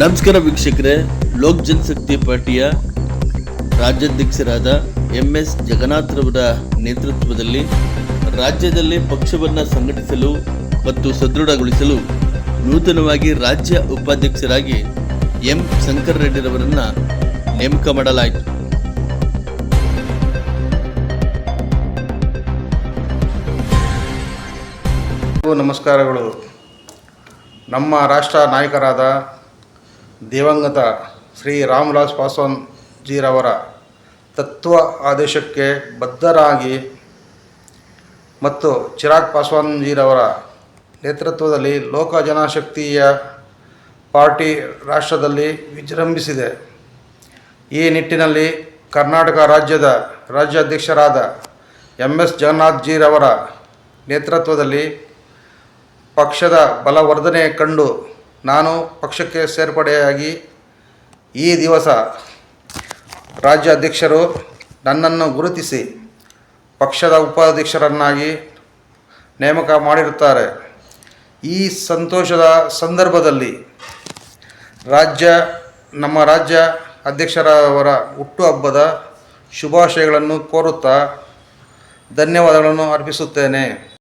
ನಮಸ್ಕಾರ ವೀಕ್ಷಕರೇ, ಲೋಕ್ ಜನಶಕ್ತಿ ಪಾರ್ಟಿಯ ರಾಜ್ಯಾಧ್ಯಕ್ಷರಾದ ಎಂ ಎಸ್ ಜಗನ್ನಾಥ್ರವರ ನೇತೃತ್ವದಲ್ಲಿ ರಾಜ್ಯದಲ್ಲಿ ಪಕ್ಷವನ್ನು ಸಂಘಟಿಸಲು ಮತ್ತು ಸದೃಢಗೊಳಿಸಲು ನೂತನವಾಗಿ ರಾಜ್ಯ ಉಪಾಧ್ಯಕ್ಷರಾಗಿ ಎಂ ಶಂಕರ್ ರೆಡ್ಡಿರವರನ್ನು ನೇಮಕ ಮಾಡಲಾಯಿತು. ನಮಸ್ಕಾರಗಳು. ನಮ್ಮ ರಾಷ್ಟ್ರ ನಾಯಕರಾದ ದಿವಂಗತ ಶ್ರೀ ರಾಮವಿಲಾಸ್ ಪಾಸ್ವಾನ್ ಜೀರವರ ತತ್ವ ಆದೇಶಕ್ಕೆ ಬದ್ಧರಾಗಿ ಮತ್ತು ಚಿರಾಗ್ ಪಾಸ್ವಾನ್ ಜೀರವರ ನೇತೃತ್ವದಲ್ಲಿ ಲೋಕ ಜನಶಕ್ತಿಯ ಪಾರ್ಟಿ ರಾಷ್ಟ್ರದಲ್ಲಿ ವಿಜೃಂಭಿಸಿದೆ. ಈ ನಿಟ್ಟಿನಲ್ಲಿ ಕರ್ನಾಟಕ ರಾಜ್ಯದ ರಾಜ್ಯಾಧ್ಯಕ್ಷರಾದ ಎಂ ಎಸ್ ಜೀರವರ ನೇತೃತ್ವದಲ್ಲಿ ಪಕ್ಷದ ಬಲವರ್ಧನೆ ಕಂಡು ನಾನು ಪಕ್ಷಕ್ಕೆ ಸೇರ್ಪಡೆಯಾಗಿ ಈ ದಿವಸ ರಾಜ್ಯಾಧ್ಯಕ್ಷರು ನನ್ನನ್ನು ಗುರುತಿಸಿ ಪಕ್ಷದ ಉಪಾಧ್ಯಕ್ಷರನ್ನಾಗಿ ನೇಮಕ ಮಾಡಿರುತ್ತಾರೆ. ಈ ಸಂತೋಷದ ಸಂದರ್ಭದಲ್ಲಿ ರಾಜ್ಯ, ನಮ್ಮ ರಾಜ್ಯ ಅಧ್ಯಕ್ಷರವರ ಹುಟ್ಟುಹಬ್ಬದ ಶುಭಾಶಯಗಳನ್ನು ಕೋರುತ್ತಾ ಧನ್ಯವಾದಗಳನ್ನು ಅರ್ಪಿಸುತ್ತೇನೆ.